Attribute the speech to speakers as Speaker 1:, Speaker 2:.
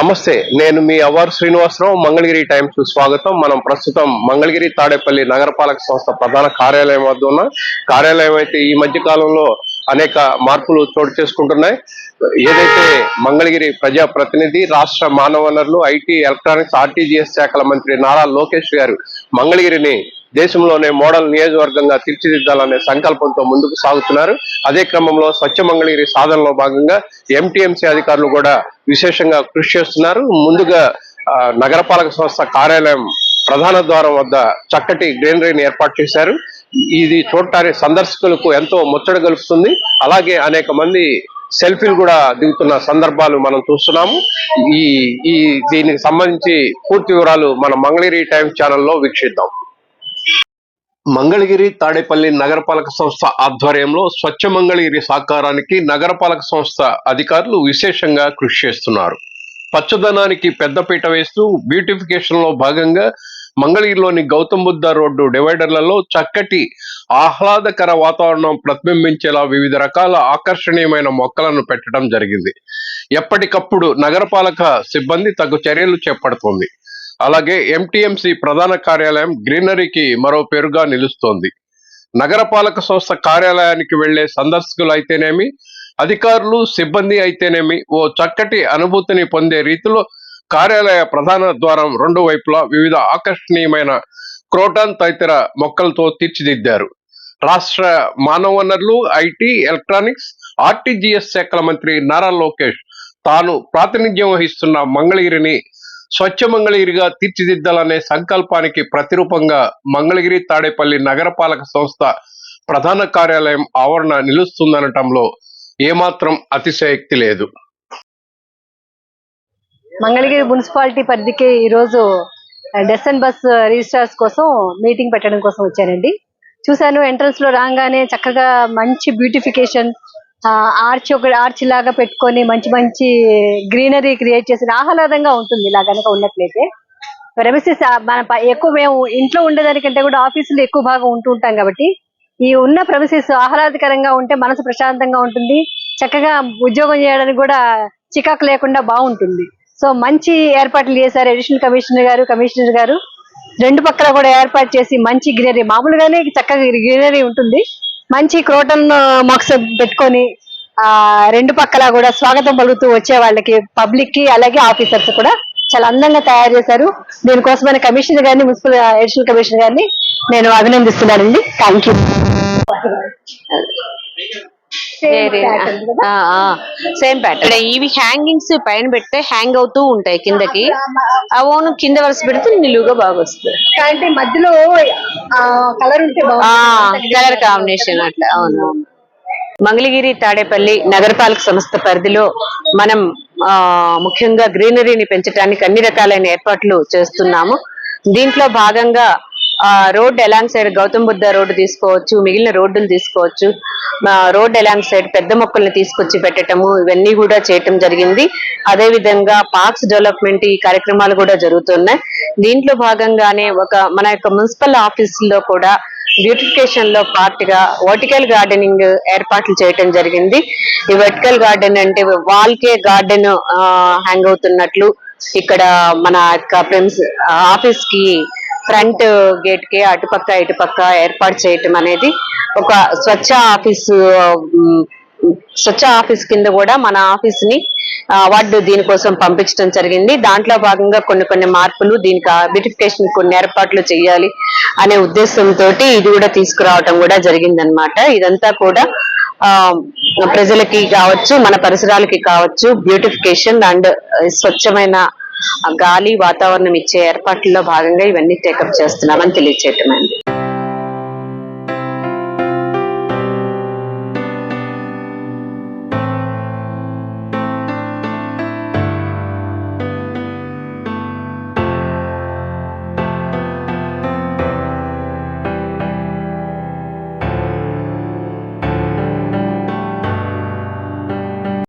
Speaker 1: నమస్తే నేను మీ అవార్ శ్రీనివాసరావు మంగళగిరి టైమ్స్ స్వాగతం. మనం ప్రస్తుతం మంగళగిరి తాడేపల్లి నగరపాలక సంస్థ ప్రధాన కార్యాలయం వద్ద ఉన్న కార్యాలయం అయితే ఈ మధ్య కాలంలో అనేక మార్పులు చోటు చేసుకుంటున్నాయి. ఏదైతే మంగళగిరి ప్రజా ప్రతినిధి రాష్ట్ర మానవ వనరులు ఐటీ ఎలక్ట్రానిక్స్ ఆర్టీజీఎస్ శాఖల మంత్రి నారా లోకేష్ గారు మంగళగిరిని దేశంలోనే మోడల్ నియోజకవర్గంగా తీర్చిదిద్దాలనే సంకల్పంతో ముందుకు సాగుతున్నారు. అదే క్రమంలో స్వచ్ఛ మంగళగిరి సాధనలో భాగంగా ఎంటీఎంసీ అధికారులు కూడా విశేషంగా కృషి చేస్తున్నారు. ముందుగా ఆ, నగరపాలక సంస్థ కార్యాలయం ప్రధాన ద్వారం వద్ద చక్కటి గ్రీనరీని ఏర్పాటు చేశారు. ఇది చూడటానికి సందర్శకులకు ఎంతో ముచ్చట కలుపుతుంది అలాగే అనేక మంది సెల్ఫీలు కూడా దిగుతున్న సందర్భాలు మనం చూస్తున్నాము. ఈ ఈ దీనికి సంబంధించి పూర్తి వివరాలు మన మంగళగిరి టైమ్స్ ఛానల్లో వీక్షిద్దాం. మంగళగిరి తాడేపల్లి నగరపాలక సంస్థ ఆధ్వర్యంలో స్వచ్ఛ మంగళగిరి సాకారానికి నగరపాలక సంస్థ అధికారులు విశేషంగా కృషి చేస్తున్నారు. పచ్చదనానికి పెద్దపీట వేస్తూ బ్యూటిఫికేషన్లో భాగంగా మంగళగిరిలోని గౌతమ్ బుద్ధ రోడ్డు డివైడర్లలో చక్కటి ఆహ్లాదకర వాతావరణం ప్రతిబింబించేలా వివిధ రకాల ఆకర్షణీయమైన మొక్కలను పెట్టడం జరిగింది. ఎప్పటికప్పుడు నగరపాలక సిబ్బంది తగు చర్యలు చేపడుతోంది. అలాగే ఎంటీఎంసీ ప్రధాన కార్యాలయం గ్రీనరీకి మరో పేరుగా నిలుస్తోంది. నగరపాలక సంస్థ కార్యాలయానికి వెళ్ళే సందర్శకులు అయితేనేమి అధికారులు సిబ్బంది అయితేనేమి ఓ చక్కటి అనుభూతిని పొందే రీతిలో కార్యాలయ ప్రధాన ద్వారం రెండు వైపులా వివిధ ఆకర్షణీయమైన క్రోటాన్ తదితర మొక్కలతో తీర్చిదిద్దారు. రాష్ట్ర మానవ వనరులు ఐటీ ఎలక్ట్రానిక్స్ ఆర్టీజీఎస్ శాఖల మంత్రి నారా లోకేష్ తాను ప్రాతినిధ్యం వహిస్తున్న మంగళగిరిని స్వచ్ఛ మంగళగిరిగా తీర్చిదిద్దాలనే సంకల్పానికి ప్రతిరూపంగా మంగళగిరి తాడేపల్లి నగరపాలక సంస్థ ప్రధాన కార్యాలయం ఆవరణ నిలుస్తుందనటంలో ఏమాత్రం అతిశయక్తి లేదు.
Speaker 2: మంగళగిరి మున్సిపాలిటీ పరిధికి ఈరోజు డెసన్ బస్ రిజిస్ట్రార్స్ కోసం మీటింగ్ పెట్టడం కోసం వచ్చానండి. చూశాను ఎంట్రన్స్లో రాగానే చక్కగా మంచి బ్యూటిఫికేషన్ ఆర్చ్ ఒక ఆర్చ్ లాగా పెట్టుకొని మంచి మంచి గ్రీనరీ క్రియేట్ చేసిన ఆహ్లాదంగా ఉంటుంది ఇలా కనుక ఉన్నట్లయితే. ప్రెమిసెస్ మన ఎక్కువ మేము ఇంట్లో ఉండేదానికంటే కూడా ఆఫీసులో ఎక్కువ భాగం ఉంటూ ఉంటాం కాబట్టి ఈ ఉన్న ప్రెమిసెస్ ఆహ్లాదకరంగా ఉంటే మనసు ప్రశాంతంగా ఉంటుంది. చక్కగా ఉద్యోగం చేయడానికి కూడా చికాకు లేకుండా బాగుంటుంది. సో మంచి ఏర్పాట్లు చేశారు అడిషనల్ కమిషనర్ గారు కమిషనర్ గారు. రెండు పక్కల కూడా ఏర్పాటు చేసి మంచి గ్రీనరీ మామూలుగానే చక్కగా గ్రీనరీ ఉంటుంది. మంచి క్రోటన్ మొక్స్ పెట్టుకొని ఆ రెండు పక్కల కూడా స్వాగతం పలుకుతూ వచ్చే వాళ్ళకి పబ్లిక్కి అలాగే ఆఫీసర్స్ కూడా చాలా అందంగా తయారు చేశారు. దీనికోసమైన కమిషనర్ గారిని మున్సిపల్ అడిషనల్ కమిషనర్ గారిని నేను అభినందిస్తున్నానండి. థ్యాంక్ యూ
Speaker 3: సేమ్ ప్యాటర్న్ ఇవి హ్యాంగింగ్స్ పైన పెడితే హ్యాంగ్ అవుతూ ఉంటాయి కిందకి. అవోను కింద వరుస పెడితే నిలువుగా బాగా వస్తుంది.
Speaker 2: అంటే మధ్యలో కలర్ ఉంటే
Speaker 3: కలర్ కాంబినేషన్ అట్లా అవును. మంగళగిరి తాడేపల్లి నగరపాలక సంస్థ పరిధిలో మనం ఆ ముఖ్యంగా గ్రీనరీని పెంచడానికి అన్ని రకాలైన ఏర్పాట్లు చేస్తున్నాము. దీంట్లో భాగంగా road along side Gautam Buddha road తీసుకోవచ్చు మిగిలిన రోడ్డులు తీసుకోవచ్చు. రోడ్ ఎలాంగ్ సైడ్ పెద్ద మొక్కల్ని తీసుకొచ్చి పెట్టటము ఇవన్నీ కూడా చేయటం జరిగింది. అదే విధంగా పార్క్స్ డెవలప్మెంట్ ఈ కార్యక్రమాలు కూడా జరుగుతున్నాయి. దీంట్లో భాగంగానే ఒక మన యొక్క మున్సిపల్ ఆఫీస్లో కూడా బ్యూటిఫికేషన్లో పార్ట్గా వర్టికల్ గార్డెనింగ్ ఏర్పాట్లు చేయటం జరిగింది. ఈ వర్టికల్ గార్డెన్ అంటే వాల్కే గార్డెన్ హ్యాంగ్ అవుతున్నట్లు ఇక్కడ మన యొక్క ప్రిన్స్ ఆఫీస్కి ఫ్రంట్ గేట్కి అటుపక్క ఇటుపక్క ఏర్పాటు చేయటం అనేది ఒక స్వచ్ఛ ఆఫీసు స్వచ్ఛ ఆఫీస్ కింద కూడా మన ఆఫీస్ని అవార్డు దీనికోసం పంపించడం జరిగింది. దాంట్లో భాగంగా కొన్ని కొన్ని మార్పులు దీనికి బ్యూటిఫికేషన్ కొన్ని ఏర్పాట్లు చేయాలి అనే ఉద్దేశంతో ఇది కూడా తీసుకురావటం కూడా జరిగిందనమాట ఇదంతా కూడా ప్రజలకి కావచ్చు మన పరిసరాలకి కావచ్చు బ్యూటిఫికేషన్ అండ్ స్వచ్ఛమైన గాలి వాతావరణం ఇచ్చే ఏర్పాట్లలో భాగంగా ఇవన్నీ టేకప్ చేస్తున్నామని తెలియచేయటం